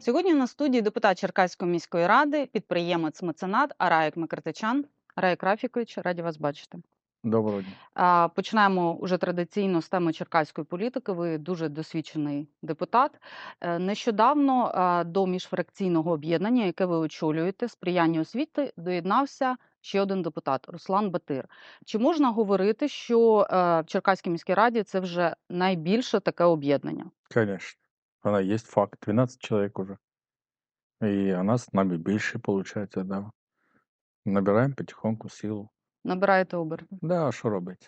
Сьогодні на студії депутат Черкаської міської ради, підприємець меценат Араєк Микритичан. Араєк Рафікович, раді вас бачити. Доброго дня. Починаємо уже традиційно з теми черкаської політики. Ви дуже досвідчений депутат. Е, Нещодавно до міжфракційного об'єднання, яке ви очолюєте, сприяння освіти, доєднався ще один депутат Руслан Батир. Чи можна говорити, що е, в Черкаській міській раді це вже найбільше таке об'єднання? Конечно. Она есть факт. 12 человек уже. И она с нами більше, получается, да. Набираємо потихоньку силу. Набираєте оберти? Да, а що робити?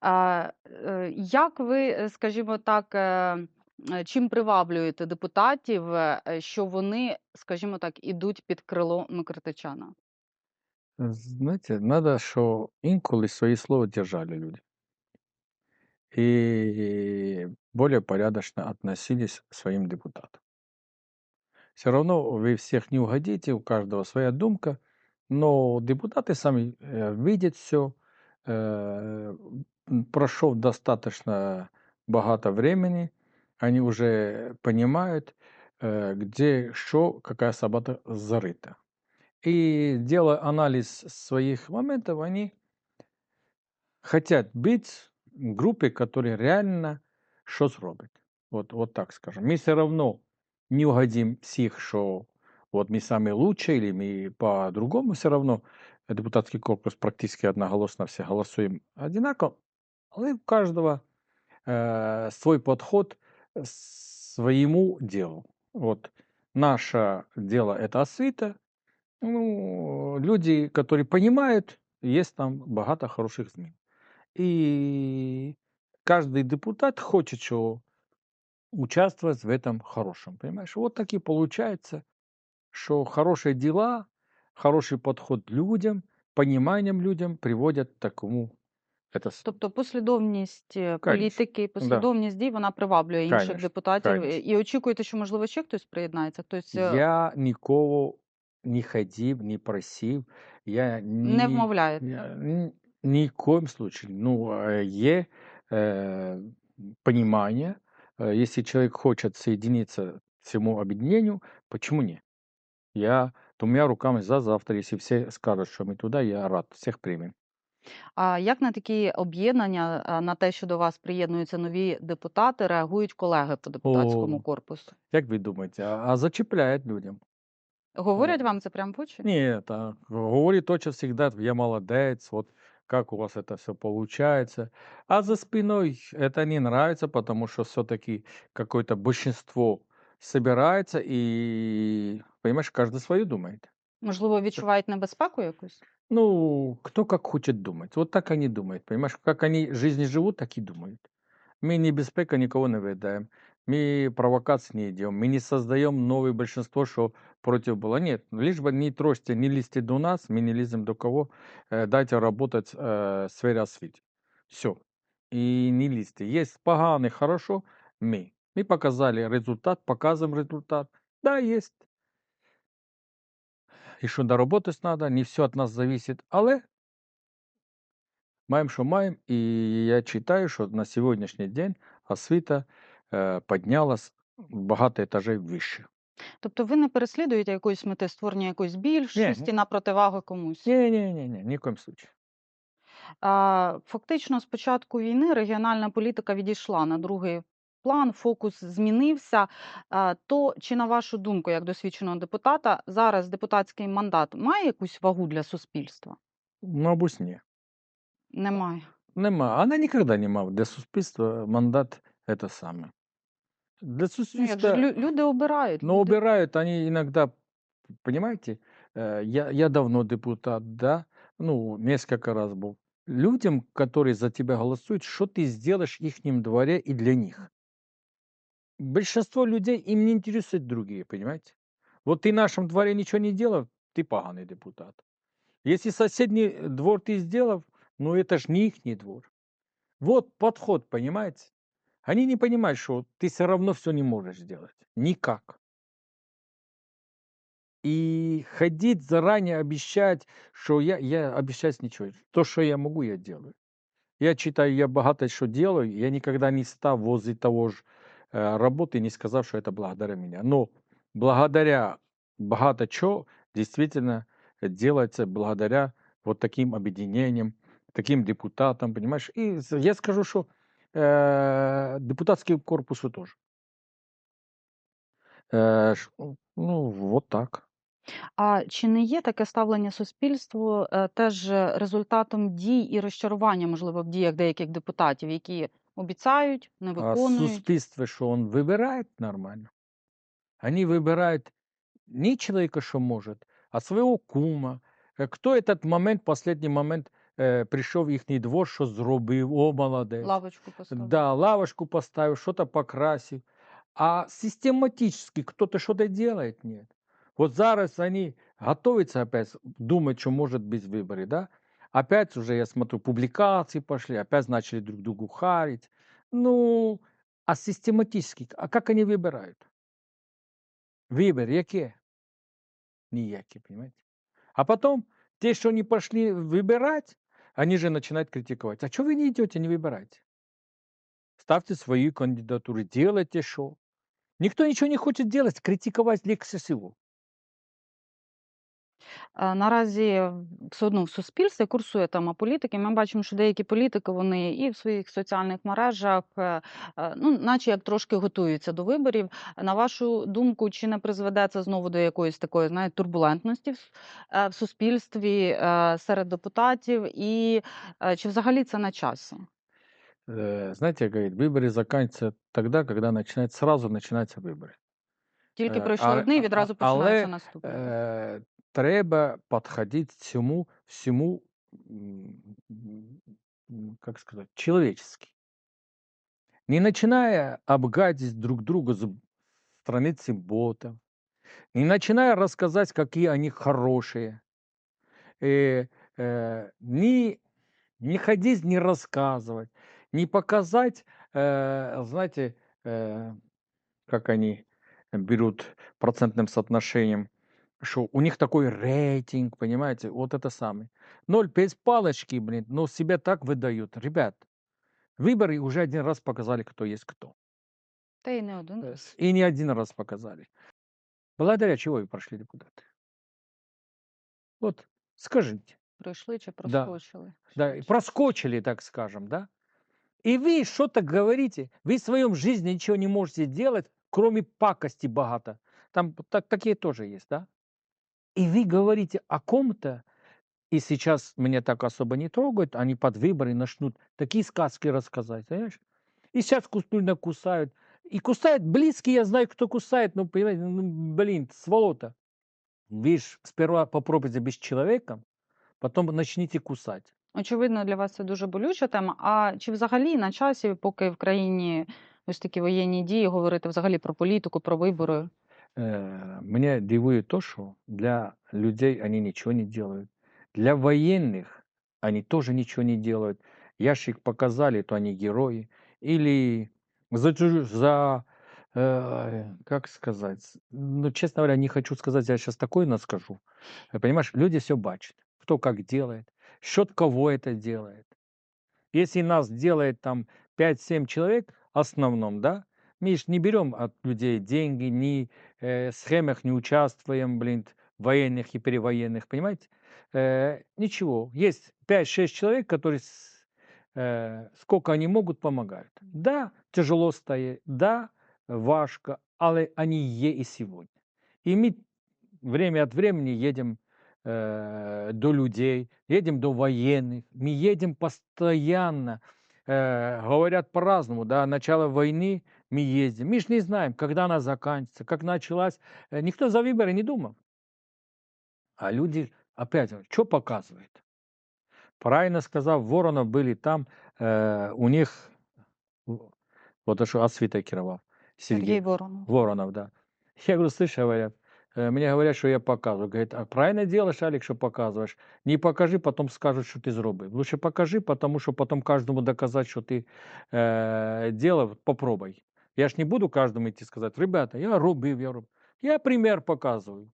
А, е, як ви, е, скажімо так, е, е, чим приваблюєте депутатів, е, що вони, скажімо так, ідуть під крило Микритичана? Знаєте, надо, що інколи свої слова держали люди. И более порядочно относились к своим депутатам. Все равно вы всех не угодите, у каждого своя думка, но депутаты сами э, видят все, прошел достаточно багато времени, они уже понимают, э, где что, какая собака зарыта. И делая анализ своих моментов, они хотят быть в группе, которая реально что зробить. Вот, вот так скажем. Мы все равно не угодим всех, что вот мы самые лучшие, или мы по-другому все равно. Депутатский корпус практически одноголосно все голосуем одинаково, але у каждого э, свой подход к своему делу. Вот наше дело это освіта. Ну, люди, которые понимают, есть там багато хороших змін. И каждый депутат хочет, что участвовать в этом хорошем. Понимаешь? Вот так и получается, что хорошие дела, хороший подход к людям, пониманием людям приводят к такому. Это с- Тобто послідовність е, Конечно, політики, да. послідовність дій, вона приваблює інших Конечно, депутатів. конечно. І очікуєте, що, можливо, ще хтось приєднається? Хтось е, Я нікого не ходив, не просив. Я не ні, вмовляєте? я, ні, ні в коем случае. Ну, е, є э, понимание, э, если человек хочет соединиться к всему объединению, почему нет? Я двумя руками за завтра, если все скажут, что мы туда, я рад, всех примем. А як на такі об'єднання, а, на те, що до вас приєднуються нові депутати, реагують колеги по депутатському О. корпусу? Як ви думаєте, а, а зачепляет людям? Говорять вам це прямо в очі? Нет, а говорит точно всегда, я молодец, вот как у вас это все получается. А за спиной это не нравится, потому что все-таки какое-то большинство собирается и, понимаешь, каждый свое думает. Можливо, відчувають небезпеку якусь? Ну, кто как хочет думать. Вот так они думают, понимаешь? Как они жизни живут, так и думают. Мы не беспека никого не выдаем Мы провокаций не идем. Мы не создаем новое большинство, что против было. Нет, лишь бы не тросьте, не лезьте до нас, мы не лезем до кого. Э, Дайте работать э, в сфере освіти. Все. И не лезьте. Есть погано, хорошо, мы. Мы показали результат, показываем результат. Да, есть. І що доработать надо, не все від нас зависит, але маємо, що маємо, і я читаю, що на сьогоднішній день освіта е, піднялась багато етажів вище. Тобто ви не переслідуєте якоїсь мети створення якоїсь більшості на противагу комусь? Ні, ні, ні, ні, ні в коем случае. А, Фактично, з початку війни регіональна політика відійшла на другий план, фокус змінився. А, То чи на вашу думку, як досвідченого депутата, зараз депутатський мандат має якусь вагу для суспільства? Мабуть, ні. Немає. Нема. Вона ніколи не мав для суспільства мандат це саме. Для Ну, же суспільства лю- люди обирають. Но люди- убирают они иногда, понимаете, э, я, я давно депутат, да, ну, несколько раз был. Людям, которые за тебя голосуют, что ты сделаешь в их дворе и для них. Большинство людей, им не интересуют другие, понимаете? Вот ты в нашем дворе ничего не делал, ты поганый депутат. Если соседний двор ты сделал, ну это ж не их двор. Вот подход, понимаете? Они не понимают, что ты все равно все не можешь сделать. Никак. И ходить заранее обещать, что я, я обещать ничего. То, что я могу, я делаю. Я читаю, я богато что делаю. Я никогда не став возле того же э, работы, не сказав, что это благодаря меня. Но благодаря багато чего действительно делается благодаря вот таким объединениям, таким депутатам, понимаешь? И я скажу, что э, депутатский корпусу тоже. Э, ш- ну, вот так. А чи не є таке ставлення суспільству е, теж результатом дій і розчарування, можливо, в діях деяких депутатів, які обіцяють, не А виконують? суспільство, що он вибирає нормально. Они выбирают не человека, что может, а своего кума. Э, Кто этот момент, последний момент э, прийшов в їхній двор, що зробив, о, молодець. Лавочку поставити. Да, лавочку поставил, что-то покрасил. А систематически кто-то что-то делает? Нет. Вот зараз они готовятся опять, думать, что может быть выборы, да? Опять уже, я смотрю, публикации пошли, опять начали друг другу харить. Ну, а систематически, а как они выбирают? Выбор, яке? Ніякі, понимаете? А потом, те, что не пошли выбирать, они же начинают критиковать. А что вы не идете, не выбирайте? Ставьте свои кандидатуры, делайте что. Никто ничего не хочет делать, критиковать. Е, Наразі в- все одно в суспільстві курсує тема політики. Ми бачимо, що деякі політики вони і в своїх соціальних мережах, е, е, ну, наче як трошки готуються до виборів. На вашу думку, чи не призведе це знову до якоїсь такої знаєте, турбулентності в, с- е, в суспільстві е, серед депутатів, і е, чи взагалі це на часі? Э, Знаете, говорит, выборы заканчиваются тогда, когда начинают, сразу начинаются выборы. Тільки Е, пройшли але- одні, а- відразу а- починаються але, наступні. Е, треба всьому, м, м, как сказать, человечески. Не начиная обгадить друг друга с страницы ботов, не начиная рассказать, какие они хорошие, э, э, не, не ходить, не рассказывать, не показать, э, знаете, э, как они берут процентным соотношением, что у них такой рейтинг, понимаете, вот это самое. Ноль без палочки, блин, но себя так выдают. Ребят, выборы уже один раз показали, кто есть кто. Та й не один Э, раз. И не один раз показали. Благодаря чего вы прошли депутаты? Вот скажите. Пройшли чи Да. проскочили? Да, и проскочили, так скажем, да? И вы что-то говорите, вы в своем жизни ничего не можете делать, кроме пакости богато. Там так, такие тоже есть, да? И вы говорите о ком-то, и сейчас меня так особо не трогают, они под выборы начнут такие сказки рассказать, понимаешь? И сейчас культурно кусают. И кусают близкие, я знаю, кто кусает, но, понимаете, ну, блин, сволота. Вы ж сперва попробуйте без человека, потом начните кусать. Очевидно, для вас це дуже болюча тема. А чи взагалі на часі, поки в країні ось такі воєнні дії, говорити взагалі про політику, про вибори? Э, Меня дивует то, что для людей они ничего не делают. Для военных они тоже ничего не делают. Ящик показали, то они герои. Или за, за э, как сказать, ну, честно говоря, не хочу сказать, я сейчас такое нас скажу. Э, Понимаешь, люди все бачат, кто как делает, счет кого это делает. Если нас делает там 5-7 человек, основном, да, мы ж не берем от людей деньги, ни э, схемах не участвуем, блин, военных и перевоенных, понимаете? Э, ничего, есть 5-6 человек, которые с- э, сколько они могут, помогают. Да, тяжело стає, да, важко, але они є и сегодня. И мы время от времени едем э, до людей, едем до военных, мы едем постоянно. Э, говорят по-разному, да, начало войны мы ездим. Мы же не знаем, когда она заканчивается, как началась. Э, Никто за выборы не думал. А люди, опять, что показывают? Правильно сказав, Воронов были там, э, у них, вот что освитой керовал. Сергій Сергей Воронов. Воронов, да. Я говорю, слышь, говорят, э, мне говорят, что я показываю. Говорит, а правильно делаешь, Алик, что показываешь. Не покажи, потом скажут, что ты зробив. Лучше покажи, потому что потом каждому доказать, что ты э, делал, попробуй. Я ж не буду каждому идти сказать, ребята, я робив, я робив. Я пример показываю.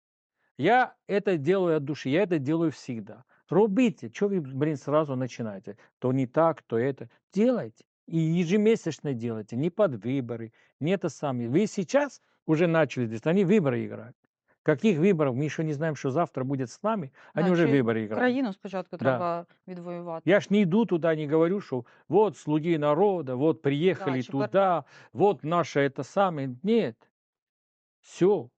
Я это делаю от души, я это делаю всегда. Робите, что вы, блин, сразу начинаете? То не так, то это. Делайте. И ежемесячно делайте, не под выборы, не это самое. Вы сейчас уже начали здесь, они выборы играют. Каких выборов? Мы еще не знаем, что завтра будет с нами. Они Да, уже чи выборы играют. країну спочатку Да. треба відвоювати. Я ж не иду туда, не говорю, что вот слуги народа, вот приехали чи пер туда, вот наше это самое. Нет. Все.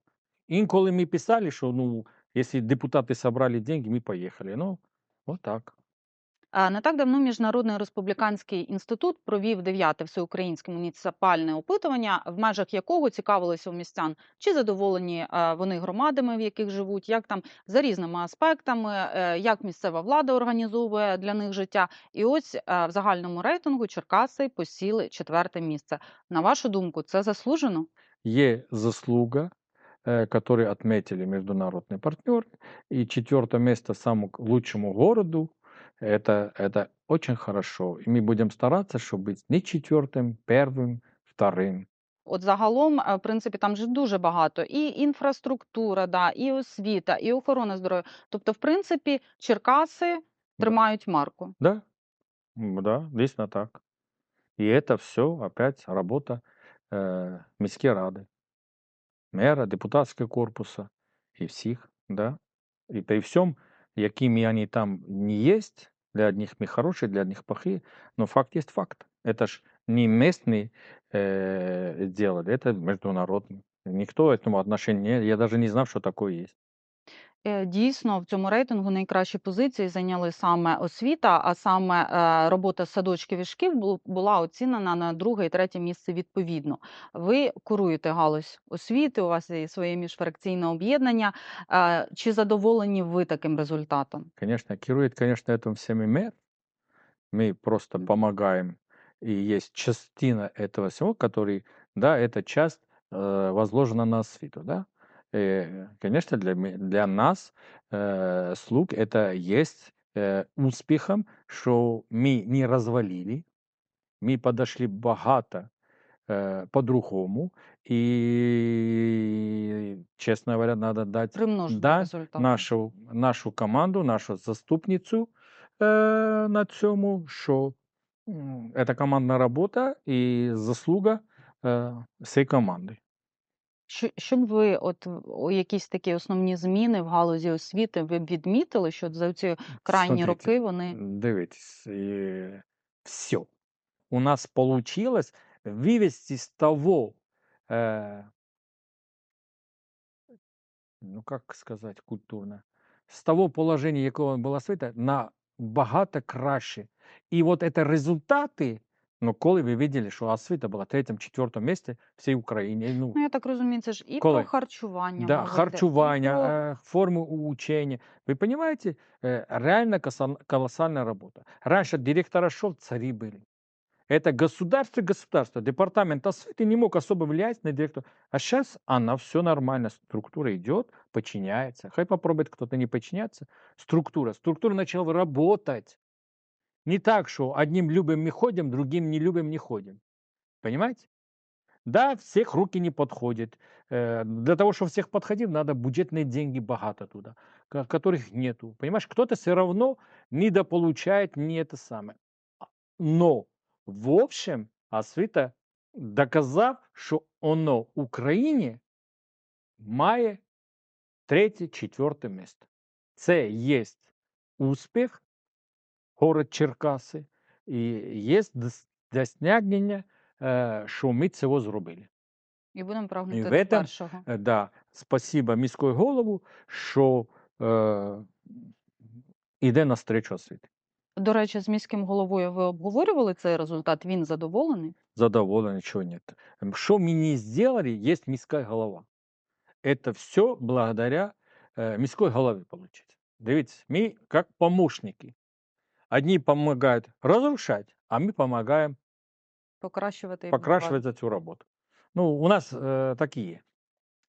Інколи ми писали, що ну, якщо депутати собрали деньги, ми поїхали. Ну, вот так. А, Не так давно Міжнародний республіканський інститут провів дев'яте всеукраїнське муніципальне опитування, в межах якого цікавилися у містян, чи задоволені е, вони громадами, в яких живуть, як там за різними аспектами, е, як місцева влада організовує для них життя. І ось е, в загальному рейтингу Черкаси посіли четверте місце. На вашу думку, це заслужено? Є заслуга, э, которые отметили международные партнеры. И четвертое место самому к- лучшему городу. Это, это очень хорошо. И мы будем стараться, чтобы быть не четвертым, первым, вторым. От загалом, е, в принципі, там же дуже багато і інфраструктура, да, і освіта, і охорона здоров'я. Тобто, в принципі, Черкаси Да. тримають марку. Да, М, да, действительно так. И это все опять работа э, міської ради, мера, депутатського корпуса и всіх, да. И при всем, якими они там не есть, для одних мы хорошие, для одних плохие, но факт есть факт. Это ж не местные э, сделали, это международный. Никто этому отношения, не- я даже не знал, что такое есть. Е, Дійсно, в цьому рейтингу найкращі позиції зайняли саме освіта, а саме е, робота садочків і шкіл бу- була оцінена на друге і третє місце відповідно. Ви куруєте галузь освіти, у вас є своє міжфракційне об'єднання. Е, Чи задоволені ви таким результатом? Конечно, керует, конечно, этим всеми мэр. Мы просто помогаем. И есть частина этого всего, который, да, эта часть э, возложена на освиту, да. Э, конечно, для, ме- для нас, э, слуг, это есть э, успехом, что мы не развалили, мы подошли богато э, по-другому. И, честно говоря, надо дать Примножити да, результати. нашу, нашу команду, нашу заступницю е, на цьому, що м, це командна робота і заслуга е, всієї команди. Що, щоб ви, от о, якісь такі основні зміни в галузі освіти, ви б відмітили, що за ці крайні Смотрите, роки вони дивитесь, все. У нас получилось вывести с того, э, ну как сказать культурно, з того положення, якого була освіта, на багато краще. І от це результати, ну коли ви бачили, що освіта була в третьому, четвертому місці в всій Україні. Ну, Ну, я так розумію, це ж і Коли? про харчування да, мова йде, і харчування, про э, формы учения. Вы понимаете, э, реально коса- колоссальная работа. Раньше директора шел, цари были. Это государство, государство. Департамент освиты не мог особо влиять на директора. А сейчас она все нормально. Структура идет, подчиняется. Хай попробует кто-то не подчиняться. Структура. Структура начала работать. Не так, что одним любим мы ходим, другим не любим не ходим. Понимаете? Да, всех руки не подходят. Э, Для того, чтобы всех подходил, надо бюджетные деньги богато туда, ко- которых нету. Понимаешь, кто-то все равно недополучает не это самое. А, Но, в общем, освіта доказав, що оно в Україні має третє, четверте місце. Це є успіх, город Черкаси, і є дос- досягнення, е, що ми цього зробили. і будемо прагнути І до в этом, першого. Е, Да, спасибо міської голову, що е, іде навстречу освіти. До речі, з міським головою ви обговорювали цей результат? Він задоволений? Задоволений, чого нет. М, Що ми не сделали, є міська голова. Это все благодаря э, міської голові получить. Дивіться, ми як помощники. Одні помогают разрушать, а ми помогаем Покращувати і будувати. цю роботу. Ну, у нас э, такі є.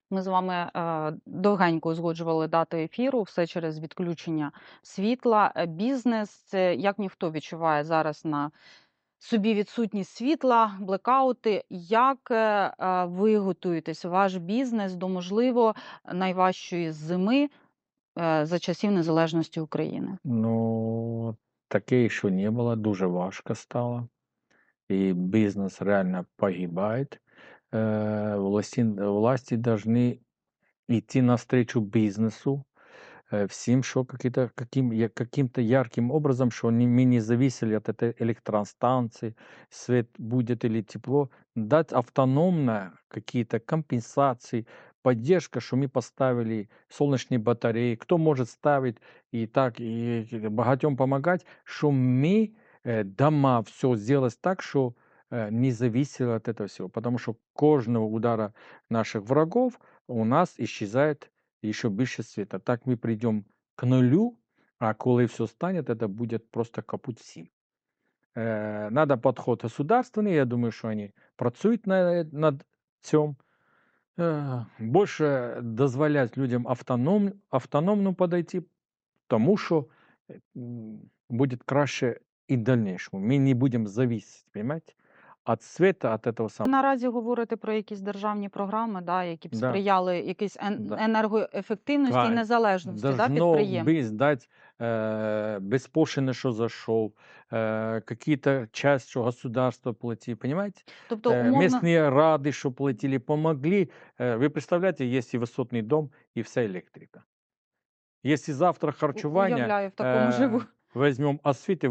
Ми з вами е, довгенько узгоджували дату ефіру, все через відключення світла. Е, Бізнес, це як ніхто відчуває зараз на собі відсутність світла, блекаути. Як е, е, ви готуєтесь, ваш бізнес до можливо найважчої зими е, за часів незалежності України? Ну, таке ще не було, дуже важко стало. и бизнес реально погибает. Э, власти, власти должны идти навстречу бизнесу, э, всем, что каким-то ярким образом, что они, мы не зависели от этой электростанции, свет будет или тепло, дать автономно какие-то компенсации, поддержка, что мы поставили солнечные батареи, кто может ставить и так, и богатем помогать, что мы э, дома все сделать так, что э, не зависело от этого всего, потому что кожного удара наших врагов у нас исчезает еще більше света. Так ми прийдемо к нулю, а коли все стане, это будет просто капут всім. Э, надо подход государственный, я думаю, что они працюють на, над цим. Э, больше дозволять людям автоном, автономно подойти, тому що е, м, буде краще і в дальнейшему. Ми не будемо зависеть, понимаете? От света, от этого Ви самого. наразі говорите про якісь державні програми, да, які б Да. сприяли якійсь ен- Да. енергоефективності і Правильно. незалежності да, Должно підприємств. быть сдать э, беспошлино, что зашел, э, какие-то часть, что государство плати, понимаете? Тобто, Э, умовно, местные рады, что платили, помогли. Э, вы представляете, есть и высотный дом, и вся электрика. Если завтра харчевание, уявляю, в такому э, живу. возьмем освіти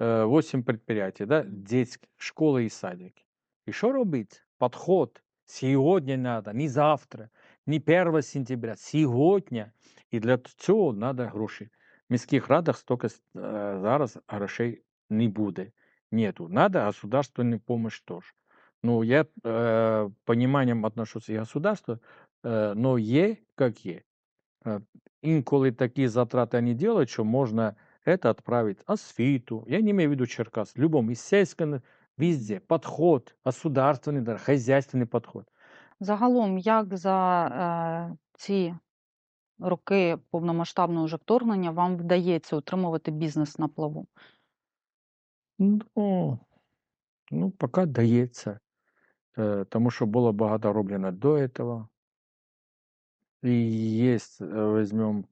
88 предприятий, да, детских, школи і садики. І що робити? Подход. Сьогодні треба, не завтра, не 1 сентября, сьогодні. І для цього треба гроші. В міських радах стільки е, зараз грошей не буде. Нету. Надо государственную помощь тоже. Ну, я э, пониманием отношусь и государства, э, но є, как є. Э, Інколи такі затрати вони делают, що можна это отправить освіту. Я не имею в виду Черкас, любом, и сельском, везде. Подход, государственный, да, хозяйственный подход. Загалом, як за е, ці роки повномасштабного вже вторгнення вам вдається утримувати бізнес на плаву? Ну, ну пока дається. Е, Тому що було багато роблено до этого. И есть, э, возьмем, э,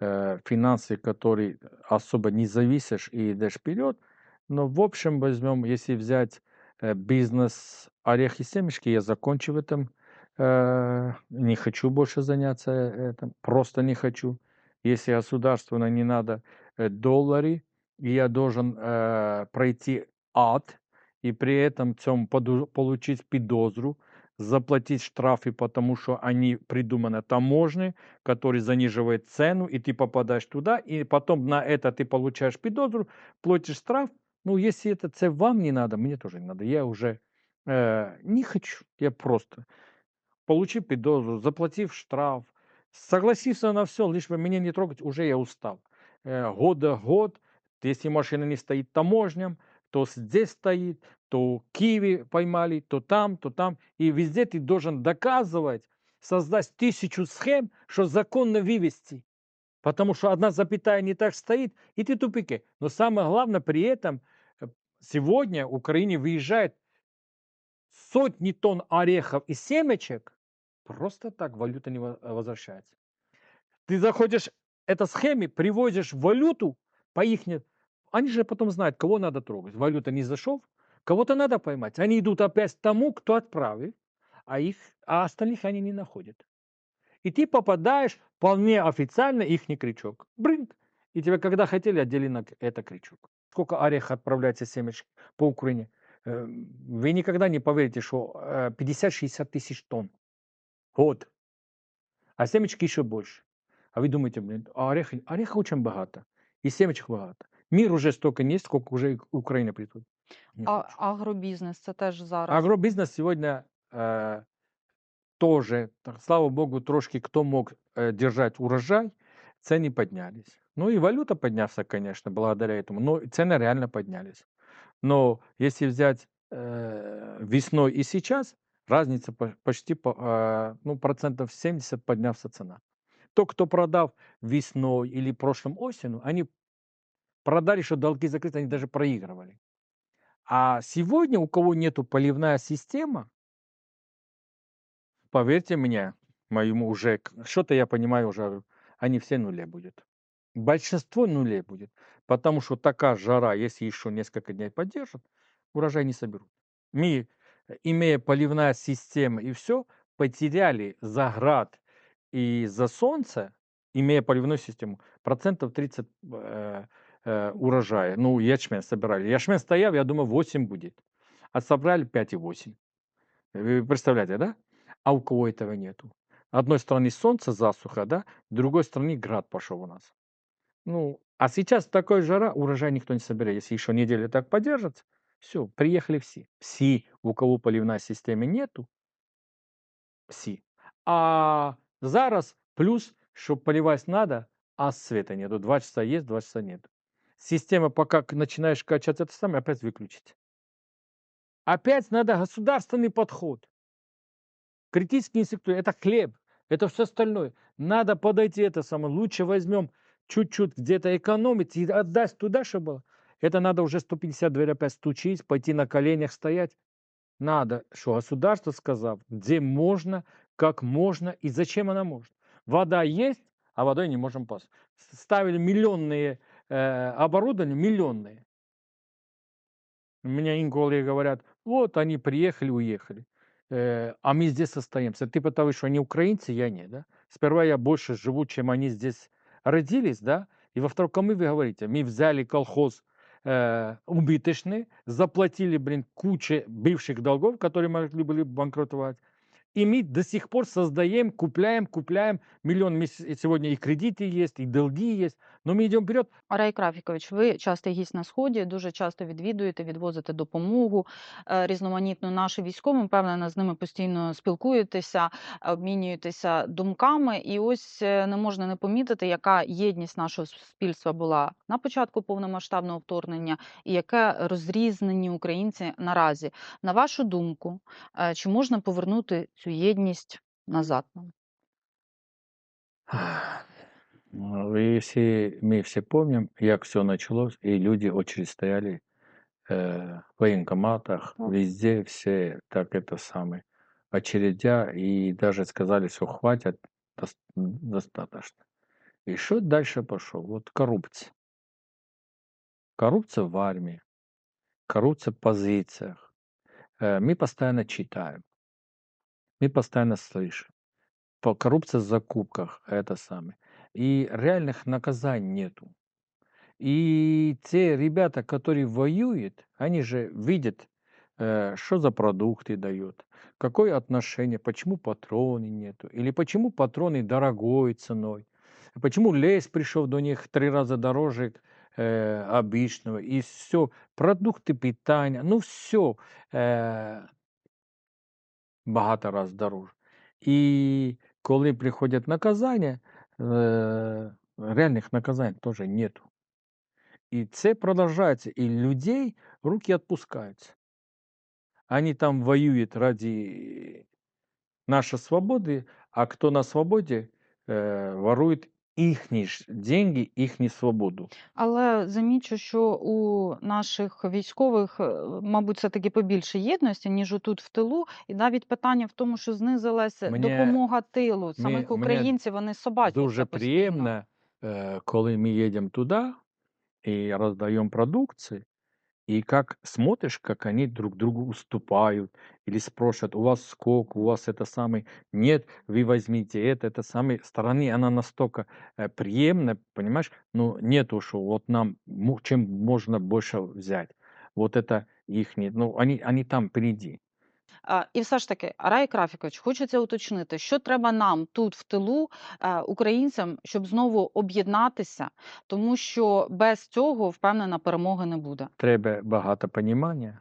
финансы, которые особо не зависишь и идешь вперед. Но в общем возьмем, если взять э, бизнес орехи семечки, я закончу в этом. э, Не хочу больше заняться этим, просто не хочу. Если государственно не надо э, доллары, и я должен э, пройти ад, и при этом цьому получить підозру, заплатить штрафы, потому что они придуманы таможни, который заниживает цену, и ты попадаешь туда, и потом на это ты получаешь підозру, платишь штраф. Ну, если это це вам не надо, мне тоже не надо. Я уже э, не хочу. Я просто получив підозру, заплатив штраф, согласился на все, лишь бы меня не трогать, уже я устал. Э, года год, если машина не стоит таможням, то здесь стоит, то Киеве поймали, то там, то там. И везде ты должен доказывать, создать тысячу схем, что законно вывести. Потому что одна запятая не так стоит, и ты тупике. Но самое главное, при этом э, сегодня в Украине выезжает сотни тонн орехов и семечек, просто так валюта не во- возвращается. Ты заходишь, это схеме, привозишь валюту по их... Они же потом знают, кого надо трогать. Валюта не зашел, кого-то надо поймать. Они идут опять к тому, кто отправил, а, их, а остальных они не находят. И ты попадаешь вполне официально их крючок. Бринг. И тебя когда хотели, отдели на это крючок. Сколько орех отправляется семечек по Украине? Э, Вы никогда не поверите, что э, 50-60 тысяч тонн. Год. А семечки еще больше. А вы думаете, блин, а ореха, ореха очень богато. И семечек богато. Мир уже столько не есть, сколько уже и Украина придет. Не А агробізнес це теж зараз. Агробизнес сегодня э, тоже, так, слава богу, трошки кто мог э, держать урожай, цены поднялись. Ну и валюта поднялся, конечно, благодаря этому, но цены реально поднялись. Но если взять э, весной и сейчас, разница по- почти по, э, ну, процентов 70 поднялся цена. То, кто продав весной или прошлым осенью, они продали, что долги закрыты, они даже проигрывали. А сегодня, у кого нету поливная система, поверьте мне, моему уже, что-то я понимаю уже, они все нуле будет. Большинство нуле будет. Потому что такая жара, если еще несколько дней поддержит, урожай не соберут. Мы, имея поливная система и все, потеряли за град и за солнце, имея поливную систему, процентов 30 э, э, урожая. Ну, ячмень собирали. Ячмень стоял, я думаю, 8 будет. А собрали 5,8. Вы представляете, да? А у кого этого нету? Одной стороны солнце, засуха, да? Другой стороны град пошел у нас. Ну, а сейчас такой жара, урожай никто не соберет. Если еще неделю так подержится, все, приехали все. Все, у кого поливной системы нету, все. А зараз плюс, чтобы поливать надо, а света нету. Два часа есть, два часа нет. Система, пока начинаешь качать это самое, опять выключить. Опять надо государственный подход. Критический институт – это хлеб, это все остальное. Надо подойти это самое. Лучше возьмем чуть-чуть где-то экономить и отдать туда, чтобы было. Это надо уже 150 дверь опять стучить, пойти на коленях стоять. Надо, что государство сказав, где можно, как можно и зачем она может. Вода есть, а водой не можем пас. Ставили миллионные э, оборудования, миллионные. У меня инколи говорят, вот они приехали, уехали. Э, а мы здесь остаемся. Ты потому что они украинцы, я не, да? Сперва я больше живу, чем они здесь родились, да? И во-вторых, кому вы говорите? Мы взяли колхоз э, убыточный, заплатили, блин, кучу бывших долгов, которые могли были банкротовать. И мы до сих пор создаем, купляем, купляем. Миллион сегодня и кредиты есть, и долги есть. Но мы идем вперед. Арай Крафікович, ви частий гість на сході, дуже часто відвідуєте, відвозите допомогу е, різноманітну нашим військовим. Певно, з ними постійно спілкуєтеся, обмінюєтеся думками. І ось е, не можна не помітити, яка єдність нашого суспільства була на початку повномасштабного вторгнення, і яке розрізнені українці наразі. На вашу думку, е, чи можна повернути цю єдність назад? Ну, И все, мы все помним, как все началось, и люди очередь стояли э, в военкоматах, везде все так это самое, очередя, и даже сказали, что хватит, дос- достаточно. И что дальше пошел? Вот коррупция. Коррупция в армии, коррупция в позициях. Э, мы постоянно читаем, мы постоянно слышим. По коррупция в закупках, это самое. И реальных наказаний нету. И те ребята, которые воюют, они же видят, э, что за продукты дают, какое отношение, почему патроны нету, или почему патроны дорогой ценой, почему лес пришел до них три раза дороже э, обычного, и все, продукты питания, ну все багато раз дороже. І коли приходять наказання, е, реальних наказань теж нету. І це продовжується, і людей руки відпускаються. Они там воюют ради нашей свободы, а кто на свободе, э, ворует ихние ж деньги, їхню свободу. Але замічу, що у наших військових, е, мабуть, все-таки побільше єдності, ніж тут в тилу. І навіть питання в тому, що знизилася Мені- допомога тилу. Самих мені- українців вони собачаться Дуже приємно, е, коли ми їдемо туди і роздаємо продукцію, и как смотришь, как они друг другу уступают, или спрашивают, у вас сколько, у вас это самый, нет, вы возьмите это, это самый, стороны, она настолько э, приемная, понимаешь, но нету, что вот нам, чем можно больше взять, вот это их нет, ну, они, они там впереди. І все ж таки, Арай Крафікович, хочеться уточнити, що треба нам тут в тилу, е, українцям, щоб знову об'єднатися, тому що без цього, впевнена, перемоги не буде. Треба багато понимания,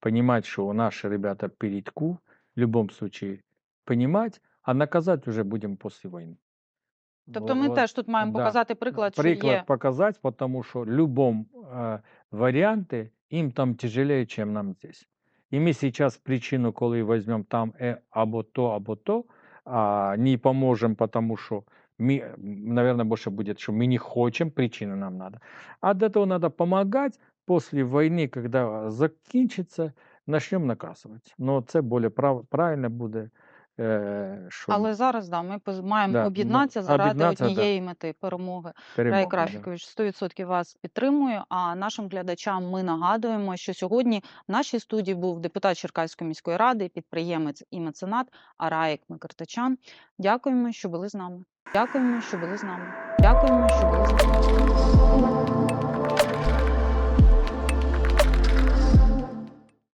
понимать, что наши ребята впередку, в любом случае, понимать, а наказать уже будем после войны. Тобто ми вот, теж тут маємо да. показати приклад, що приклад є показать, потому что в любом э, варианте им там тяжелее, чем нам здесь. И мы сейчас причину, коли возьмем там э, або то, або то, а, не поможем, потому что мы, наверное, больше будет, что мы не хотим, причина нам надо. До этого надо помогать после войны, когда закінчиться, начнем наказывать. Но це более прав, правильно буде. Е, щоб Але зараз да, ми маємо Да, об'єднатися заради об'єднатися, да. однієї мети перемоги. перемоги. Рай да. Крафікович 100% вас підтримую. А нашим глядачам ми нагадуємо, що сьогодні в нашій студії був депутат Черкаської міської ради, підприємець і меценат Араїк Микартичан. Дякуємо, що були з нами. Дякуємо, що були з нами. Дякуємо, що були з нами.